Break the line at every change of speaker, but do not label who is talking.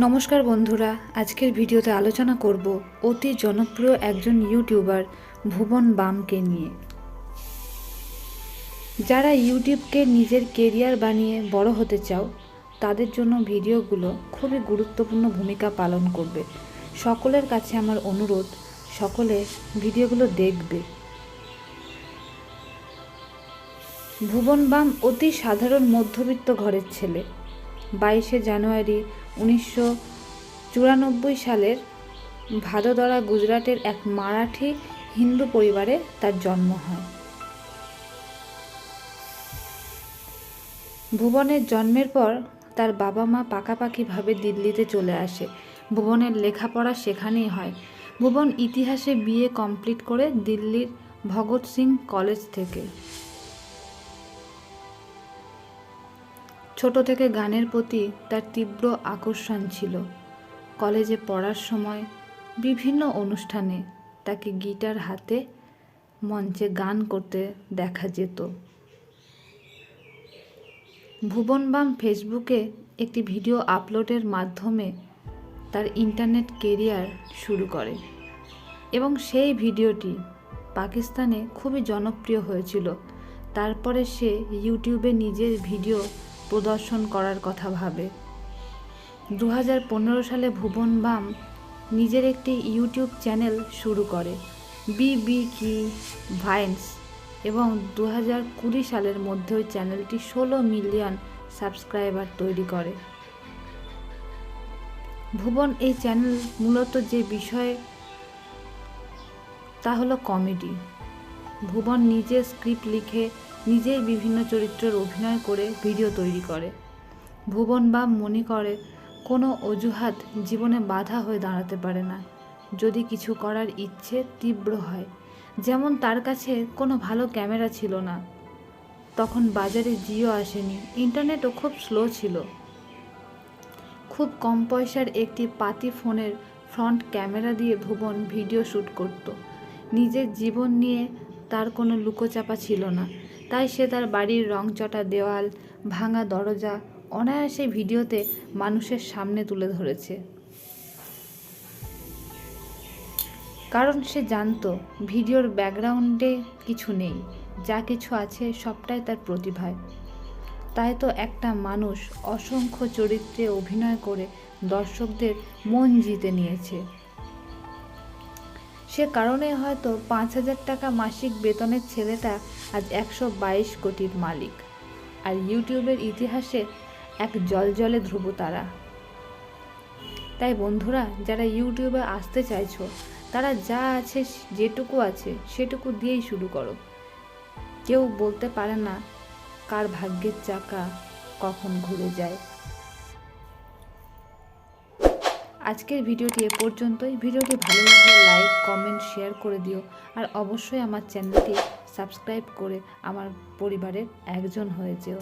নমস্কার বন্ধুরা, আজকের ভিডিওতে আলোচনা করব অতি জনপ্রিয় একজন ইউটিউবার ভুবন বামকে নিয়ে। যারা ইউটিউবকে নিজের কেরিয়ার বানিয়ে বড় হতে চাও, তাদের জন্য ভিডিওগুলো খুবই গুরুত্বপূর্ণ ভূমিকা পালন করবে। সকলের কাছে আমার অনুরোধ, সকলে ভিডিওগুলো দেখবে। ভুবন বাম অতি সাধারণ মধ্যবিত্ত ঘরের ছেলে। বাইশে জানুয়ারি উনিশশো চুরানব্বই সালের ভাদোদরা গুজরাটের এক মারাঠি হিন্দু পরিবারে তার জন্ম হয়। ভুবনের জন্মের পর তার বাবা মা পাকাপাকিভাবে দিল্লিতে চলে আসে। ভুবনের লেখাপড়া সেখানেই হয়। ভুবন ইতিহাসে বিএ কমপ্লিট করে দিল্লির ভগৎ সিং কলেজ থেকে। ছোট থেকে গানের প্রতি তার তীব্র আকর্ষণ ছিল। কলেজে পড়ার সময় বিভিন্ন অনুষ্ঠানে তাকে গিটার হাতে মঞ্চে গান করতে দেখা যেত। ভুবন বাম ফেসবুকে একটি ভিডিও আপলোডের মাধ্যমে তার ইন্টারনেট কেরিয়ার শুরু করে এবং সেই ভিডিওটি পাকিস্তানে খুবই জনপ্রিয় হয়েছিল। তারপরে সে ইউটিউবে নিজের ভিডিও প্রদর্শন করার কথা ভাবে। দু হাজার পনেরো সালে ভুবন বাম নিজের একটি ইউটিউব চ্যানেল শুরু করে বিবি কি ভাইন্স এবং দু কুড়ি সালের মধ্যে ওই চ্যানেলটি ষোলো মিলিয়ন সাবস্ক্রাইবার তৈরি করে। ভুবন এই চ্যানেল মূলত যে বিষয়ে, তা হলো কমেডি। ভুবন নিজে স্ক্রিপ্ট লিখে নিজেই বিভিন্ন চরিত্রের অভিনয় করে ভিডিও তৈরি করে। ভুবন বাম মনে করে, কোনো অজুহাত জীবনে বাধা হয়ে দাঁড়াতে পারে না। যদি কিছু করার ইচ্ছে তীব্র হয়, যেমন তার কাছে কোনো ভালো ক্যামেরা ছিল না। তখন বাজারে জিও আসেনি, ইন্টারনেটও খুব স্লো ছিল। খুব কম পয়সার একটি পাতি ফোনের ফ্রন্ট ক্যামেরা দিয়ে ভুবন ভিডিও শ্যুট করত। নিজের জীবন নিয়ে তার কোনো লুকোচাপা ছিল না। তাই সে তার বাড়ির রংচটা দেওয়াল, ভাঙা দরজা অনায়াসে ভিডিওতে মানুষের সামনে তুলে ধরেছে। কারণ সে জানতো ভিডিওর ব্যাকগ্রাউন্ডে কিছু নেই, যা কিছু আছে সবটাই তার প্রতিভায়। তাই তো একটা মানুষ অসংখ্য চরিত্রে অভিনয় করে দর্শকদের মন জিতে নিয়েছে। সে কারণে হয়তো পাঁচ হাজার টাকা মাসিক বেতনের ছেলেটা আজ একশো বাইশ কোটির মালিক। আর ইউটিউবের ইতিহাসে এক জলজলে ধ্রুবতারা। তাই বন্ধুরা, যারা ইউটিউবে আসতে চাইছো, তারা যা আছে যেটুকু আছে সেটুকু দিয়েই শুরু করো। কেউ বলতে পারে না, কার ভাগ্যের চাকা কখন ঘুরে যায়। আজকের ভিডিওটি এ পর্যন্তই। ভিডিওটি ভালো লাগলে লাইক, কমেন্ট, শেয়ার করে দিও। আর অবশ্যই আমার চ্যানেলটি সাবস্ক্রাইব করে আমার পরিবারের একজন হয়ে যেও।